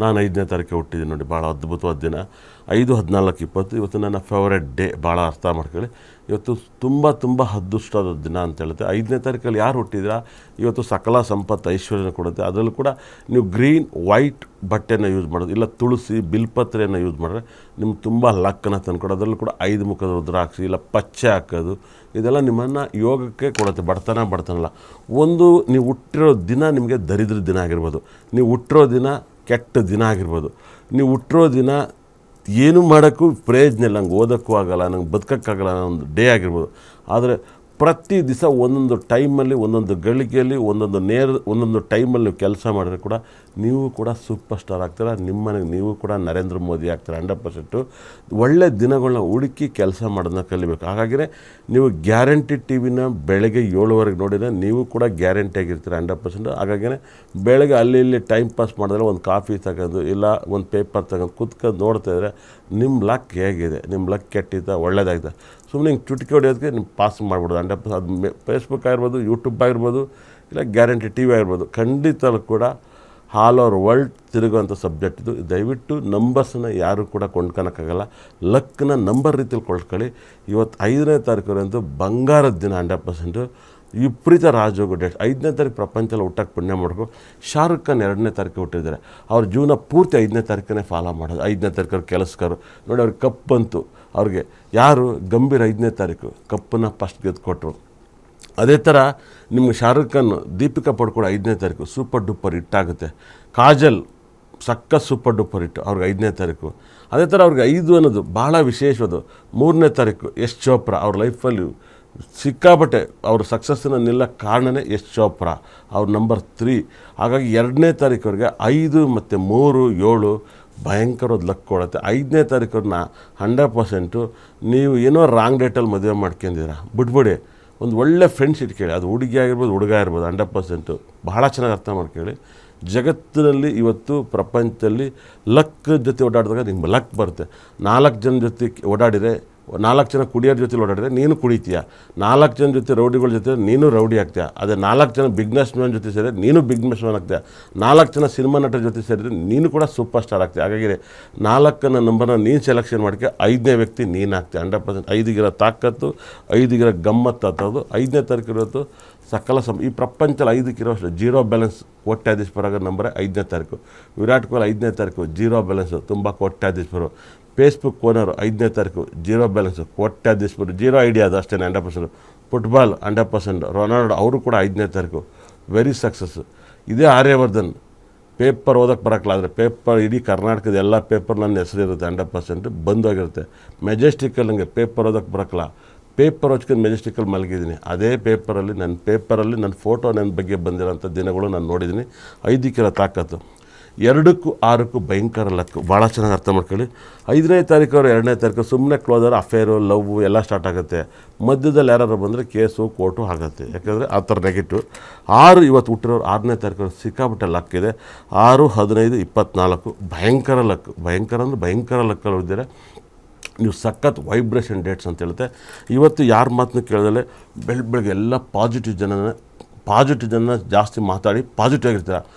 ನಾನು ಐದನೇ ತಾರೀಕು ಹುಟ್ಟಿದ್ದೀನಿ ನೋಡಿ, ಭಾಳ ಅದ್ಭುತವಾದ ದಿನ. ಐದು ಹದಿನಾಲ್ಕು ಇಪ್ಪತ್ತು, ಇವತ್ತು ನನ್ನ ಫೇವ್ರೆಟ್ ಡೇ ಭಾಳ ಅರ್ಥ ಮಾಡ್ಕೊಳ್ಳಿ. ಇವತ್ತು ತುಂಬ ತುಂಬ ಅದೃಷ್ಟದ ದಿನ ಅಂತ ಹೇಳುತ್ತೆ. ಐದನೇ ತಾರೀಕಲ್ಲಿ ಯಾರು ಹುಟ್ಟಿದ್ರಾ ಇವತ್ತು ಸಕಲ ಸಂಪತ್ತು ಐಶ್ವರ್ಯನ ಕೊಡುತ್ತೆ. ಅದರಲ್ಲೂ ಕೂಡ ನೀವು ಗ್ರೀನ್, ವೈಟ್ ಬಟ್ಟೆನ ಯೂಸ್ ಮಾಡೋದು, ಇಲ್ಲ ತುಳಸಿ ಬಿಲ್ಪತ್ರೆಯನ್ನು ಯೂಸ್ ಮಾಡಿದ್ರೆ ನಿಮ್ಗೆ ತುಂಬ ಲಕ್ಕನ್ನು ತಂದ್ಕೊಡೋದು. ಅದರಲ್ಲೂ ಕೂಡ ಐದು ಮುಖದ ರುದ್ರಾಕ್ಷಿ, ಇಲ್ಲ ಪಚ್ಚೆ ಹಾಕೋದು, ಇದೆಲ್ಲ ನಿಮ್ಮನ್ನು ಯೋಗಕ್ಕೆ ಕೊಡುತ್ತೆ. ಬಡತನ, ಬಡತನಲ್ಲ. ಒಂದು, ನೀವು ಹುಟ್ಟಿರೋ ದಿನ ನಿಮಗೆ ದರಿದ್ರ ದಿನ ಆಗಿರ್ಬೋದು. ನೀವು ಹುಟ್ಟಿರೋ ದಿನ ಕೆಟ್ಟ ದಿನ ಆಗಿರ್ಬೋದು. ನೀವು ಹುಟ್ಟಿರೋ ದಿನ ಏನು ಮಾಡೋಕ್ಕೂ ಪ್ರಯೋಜನ ಇಲ್ಲ. ನಂಗೆ ಓದೋಕ್ಕೂ ಆಗೋಲ್ಲ, ನಂಗೆ ಬದುಕೋಕ್ಕಾಗಲ್ಲ ಒಂದು ಡೇ ಆಗಿರ್ಬೋದು. ಆದರೆ ಪ್ರತಿ ದಿವಸ ಒಂದೊಂದು ಟೈಮಲ್ಲಿ, ಒಂದೊಂದು ಗಳಿಗೆಯಲ್ಲಿ, ಒಂದೊಂದು ನೇರ, ಒಂದೊಂದು ಟೈಮಲ್ಲಿ ನೀವು ಕೆಲಸ ಮಾಡಿದ್ರೆ ಕೂಡ ನೀವು ಕೂಡ ಸೂಪರ್ ಸ್ಟಾರ್ ಆಗ್ತೀರ. ನಿಮ್ಮನೆಗೆ ನೀವು ಕೂಡ ನರೇಂದ್ರ ಮೋದಿ ಆಗ್ತೀರಾ, ಹಂಡ್ರೆಡ್ ಪರ್ಸೆಂಟು. ಒಳ್ಳೆ ದಿನಗಳನ್ನ ಹುಡುಕಿ ಕೆಲಸ ಮಾಡೋದನ್ನ ಕಲಿಬೇಕು. ಹಾಗಾಗಿನೇ ನೀವು ಗ್ಯಾರಂಟಿ ಟಿ ವಿನ ಬೆಳಗ್ಗೆ ಏಳುವರೆಗೆ ನೋಡಿದರೆ ನೀವು ಕೂಡ ಗ್ಯಾರಂಟಿ ಆಗಿರ್ತೀರ, ಹಂಡ್ರೆಡ್ ಪರ್ಸೆಂಟ್. ಹಾಗಾಗಿನೇ ಬೆಳಗ್ಗೆ ಅಲ್ಲಿ ಇಲ್ಲಿ ಟೈಮ್ ಪಾಸ್ ಮಾಡಿದ್ರೆ ಒಂದು ಕಾಫಿ ತಗೊಂಡು ಇಲ್ಲ ಒಂದು ಪೇಪರ್ ತಗೊಂಡು ಕುತ್ಕೊಂಡು ನೋಡ್ತಾ ಇದ್ದರೆ ನಿಮ್ಮ ಲಕ್ ಹೇಗಿದೆ, ನಿಮ್ಮ ಲಕ್ ಕೆಟ್ಟಿದ್ದ, ಒಳ್ಳೇದಾಗಿದೆ. ಸುಮ್ಮನೆ ಹಿಂಗೆ ಚುಟ್ಕಿ ಹೊಡೆಯೋದಕ್ಕೆ ನಿಮ್ಮ ಪಾಸ್ ಮಾಡ್ಬಿಡೋದು ಪರ್ಸೆಂಟ್ ಅದು ಫೇಸ್ಬುಕ್ ಆಗಿರ್ಬೋದು ಯೂಟ್ಯೂಬ್ ಆಗಿರ್ಬೋದು ಇಲ್ಲ ಗ್ಯಾರಂಟಿ ಟಿ ವಿ ಆಗಿರ್ಬೋದು ಖಂಡಿತ ಕೂಡ ಆಲ್ ಓವರ್ ವರ್ಲ್ಡ್ ತಿರುಗುವಂಥ ಸಬ್ಜೆಕ್ಟ್ ಇದು. ದಯವಿಟ್ಟು ನಂಬರ್ಸನ್ನ ಯಾರು ಕೂಡ ಕೊಂಡ್ಕೊಳಕ್ಕಾಗಲ್ಲ. ಲಕ್ನ ನಂಬರ್ ರೀತಿಯಲ್ಲಿ ಕೊಂಡ್ಕೊಳ್ಳಿ ಇವತ್ತು ಐದನೇ ತಾರೀಕರಂದು ಬಂಗಾರದ ದಿನ ಹಂಡ್ರೆಡ್ ಪರ್ಸೆಂಟು. ವಿಪರೀತ ರಾಜೋಗ ಡೇಟ್. ಐದನೇ ತಾರೀಕು ಪ್ರಪಂಚದಲ್ಲಿ ಹುಟ್ಟಕ್ಕೆ ಪುಣ್ಯ ಮಾಡಬೇಕು ಶಾರುಖ್ ಖಾನ್ ಎರಡನೇ ತಾರೀಕು ಹುಟ್ಟಿದ್ದಾರೆ. ಅವ್ರ ಜೀವನ ಪೂರ್ತಿ ಐದನೇ ತಾರೀಕನೇ ಫಾಲೋ ಮಾಡೋದು. ಐದನೇ ತಾರೀಕು ಕೆಲಸಗಾರರು. ನೋಡಿ ಅವ್ರಿಗೆ ಕಪ್ ಬಂತು ಅವ್ರಿಗೆ ಯಾರು? ಗಂಭೀರ ಐದನೇ ತಾರೀಕು. ಕಪ್ಪನ್ನು ಫಸ್ಟ್ ಗೆದ್ದುಕೊಟ್ರು ಅದೇ ಥರ ನಿಮ್ಗೆ ಶಾರುಖ್ ಖಾನ್ ದೀಪಿಕಾ ಪಡ್ಕೊಡ ಐದನೇ ತಾರೀಕು ಸೂಪರ್ ಡೂಪರ್ ಹಿಟ್ಟಾಗುತ್ತೆ ಕಾಜಲ್ ಸಕ್ಕ ಸೂಪರ್ ಡೂಪರ್ ಹಿಟ್ಟು ಅವ್ರಿಗೆ ಐದನೇ ತಾರೀಕು. ಅದೇ ಥರ ಅವ್ರಿಗೆ ಐದು ಅನ್ನೋದು ಭಾಳ ವಿಶೇಷವಾದ ಮೂರನೇ ತಾರೀಕು ಯಶ್ ಚೋಪ್ರಾ ಅವ್ರ ಲೈಫಲ್ಲಿ ಸಿಕ್ಕಾಪಟ್ಟೆ ಅವ್ರ ಸಕ್ಸಸ್ಸನ್ನು ನಿಲ್ಲ ಕಾರಣನೇ ಯಶ್ ಚೋಪ್ರಾ. ಅವ್ರ ನಂಬರ್ ತ್ರೀ ಹಾಗಾಗಿ ಎರಡನೇ ತಾರೀಕವ್ರಿಗೆ ಐದು ಮತ್ತು ಮೂರು, ಏಳು ಭಯಂಕರವಾದ ಲಕ್ ಕೊಡುತ್ತೆ. ಐದನೇ ತಾರೀಕನ್ನ ಹಂಡ್ರೆಡ್ ಪರ್ಸೆಂಟು ನೀವು ಏನೋ ರಾಂಗ್ ಡೇಟಲ್ಲಿ ಮದುವೆ ಮಾಡ್ಕೊಂಡಿದ್ದೀರಾ. ಬಿಟ್ಬಿಡಿ ಒಂದು ಒಳ್ಳೆ ಫ್ರೆಂಡ್ಸ್ ಕೇಳಿ. ಅದು ಹುಡುಗಿ ಆಗಿರ್ಬೋದು, ಹುಡುಗ ಇರ್ಬೋದು ಹಂಡ್ರೆಡ್ ಪರ್ಸೆಂಟು ಬಹಳ ಚೆನ್ನಾಗಿ ಅರ್ಥ ಮಾಡ್ಕೊಳ್ಳಿ. ಜಗತ್ತಿನಲ್ಲಿ ಇವತ್ತು ಪ್ರಪಂಚದಲ್ಲಿ ಲಕ್ ಜೊತೆ ಓಡಾಡಿದಾಗ ನಿಮ್ಗೆ ಲಕ್ ಬರುತ್ತೆ. ನಾಲ್ಕು ಜನ ಜೊತೆ ಓಡಾಡಿದರೆ ನಾಲ್ಕು ಜನ ಕುಡಿಯೋರ ಜೊತೆ ಓಡಾಡಿದ್ರೆ ನೀನು ಕುಡಿತೀಯ. ನಾಲ್ಕು ಜನ ಜೊತೆ ರೌಡಿಗಳ ಜೊತೆ ನೀನು ರೌಡಿ ಆಗ್ತೀಯ. ಅದೇ ನಾಲ್ಕು ಜನ ಬಿಗ್ನೆಸ್ ಮ್ಯಾನ್ ಜೊತೆ ಸೇರಿದ್ರೆ ನೀನು ಬಿಗ್ನೆಸ್ ಮ್ಯಾನ್ ಆಗ್ತೀಯ. ನಾಲ್ಕು ಜನ ಸಿನಿಮಾ ನಟರ ಜೊತೆ ಸೇರಿದ್ರೆ ನೀನು ಕೂಡ ಸೂಪರ್ ಸ್ಟಾರ್ ಆಗ್ತೀಯ. ಹಾಗಾಗಿ ನಾಲ್ಕನ್ನ ನಂಬರ್ನ ನೀನು ಸೆಲೆಕ್ಷನ್ ಮಾಡೋಕ್ಕೆ ಐದನೇ ವ್ಯಕ್ತಿ ನೀನು ಆಗ್ತೀಯ. ಹಂಡ್ರೆಡ್ ಪರ್ಸೆಂಟ್ ಐದಿಗಿರೋ ತಾಕತ್ತು, ಐದಿಗಿರೋ ಗಮ್ಮತ್ತು ಹತ್ತೋದು ಐದನೇ ತಾರೀಕು ಸಕಲ ಸಮ, ಈ ಪ್ರಪಂಚದಲ್ಲಿ ಐದಕ್ಕಿರೋ ಅಷ್ಟು ಜೀರೋ ಬ್ಯಾಲೆನ್ಸ್ ಕೋಟ್ಯಾಧೀಶ್ವರಾಗ ನಂಬರೇ ಐದನೇ ತಾರೀಕು. ವಿರಾಟ್ ಕೊಹ್ಲಿ ಐದನೇ ತಾರೀಕು ಜೀರೋ ಬ್ಯಾಲೆನ್ಸು ತುಂಬ ಕೋಟ್ಯಾಧೀಶ್ವರು ಫೇಸ್ಬುಕ್ ಓನರು ಐದನೇ ತಾರೀಕು ಜೀರೋ ಬ್ಯಾಲೆನ್ಸು ಕೊಟ್ಟಾದಿಸ್ಬಿಟ್ಟು ಜೀರೋ ಐಡಿಯಾ ಅದು ಅಷ್ಟೇ hundred percent football hundred percent Ronaldo ಅವರು ಕೂಡ ಐದನೇ ತಾರೀಕು. ವೆರಿ ಸಕ್ಸಸ್ ಇದೇ ಆರ್ಯವರ್ಧನ್. ಪೇಪರ್ ಓದೋಕ್ಕೆ ಬರೋಕ್ಕಲ್ಲ, ಆದರೆ ಪೇಪರ್ ಇಡೀ ಕರ್ನಾಟಕದ ಎಲ್ಲ ಪೇಪರ್ ನನ್ನ ಹೆಸರಿರುತ್ತೆ ಹಂಡ್ರೆಡ್ ಪರ್ಸೆಂಟ್ ಬಂದೋಗಿರುತ್ತೆ ಮೆಜೆಸ್ಟಿಕಲ್ ನನಗೆ ಪೇಪರ್ ಓದೋಕ್ಕೆ ಬರೋಕ್ಕಲ್ಲ. ಪೇಪರ್ ಹೊಚ್ಕೊಂಡು ಮೆಜೆಸ್ಟಿಕಲ್ ಮಲಗಿದ್ದೀನಿ. ಅದೇ ಪೇಪರಲ್ಲಿ ನನ್ನ ಪೇಪರಲ್ಲಿ ನನ್ನ ಫೋಟೋ ನನ್ನ ಬಗ್ಗೆ ಬಂದಿರೋಂಥ ದಿನಗಳು ನಾನು ನೋಡಿದ್ದೀನಿ. ಐದಕ್ಕಿರೋ ತಾಕತ್ತು. ಎರಡಕ್ಕೂ ಆರಕ್ಕೂ ಭಯಂಕರ ಲಕ್ಕು ಭಾಳ ಚೆನ್ನಾಗಿ ಅರ್ಥ ಮಾಡ್ಕೊಳ್ಳಿ. ಐದನೇ ತಾರೀಕು ಅವ್ರು ಎರಡನೇ ತಾರೀಕು ಸುಮ್ಮನೆ ಕ್ಲೋಸ್ ಆದ್ರೆ ಅಫೇರು ಲವ್ ಎಲ್ಲ ಸ್ಟಾರ್ಟ್ ಆಗುತ್ತೆ. ಮಧ್ಯದಲ್ಲಿ ಯಾರು ಬಂದರೆ ಕೇಸು, ಕೋರ್ಟು ಆಗುತ್ತೆ. ಯಾಕಂದರೆ ಆ ಥರ ನೆಗೆಟಿವ್ ಆರು ಇವತ್ತು ಹುಟ್ಟಿರೋರು ಆರನೇ ತಾರೀಕು ಸಿಕ್ಕಾಪಟ್ಟೆ ಲಕ್ ಇದೆ. ಆರು, ಹದಿನೈದು, ಇಪ್ಪತ್ನಾಲ್ಕು, ಭಯಂಕರ ಲಕ್ ಭಯಂಕರ ಅಂದರೆ ಭಯಂಕರ ಲಕ್ಕಲ್ಲಿ ಇದ್ದಾರೆ ನೀವು ಸಖತ್ ವೈಬ್ರೇಷನ್ ಡೇಟ್ಸ್ ಅಂತ ಹೇಳುತ್ತೆ. ಇವತ್ತು ಯಾರ ಮಾತನ್ನ ಕೇಳಿದ್ರೆ ಬೆಳ್ ಬೆಳಗ್ಗೆ ಎಲ್ಲ ಪಾಸಿಟಿವ್ ಜನನೇ ಪಾಸಿಟಿವ್ ಜನ ಜಾಸ್ತಿ ಮಾತಾಡಿ ಪಾಸಿಟಿವ್ ಆಗಿರ್ತೀರ.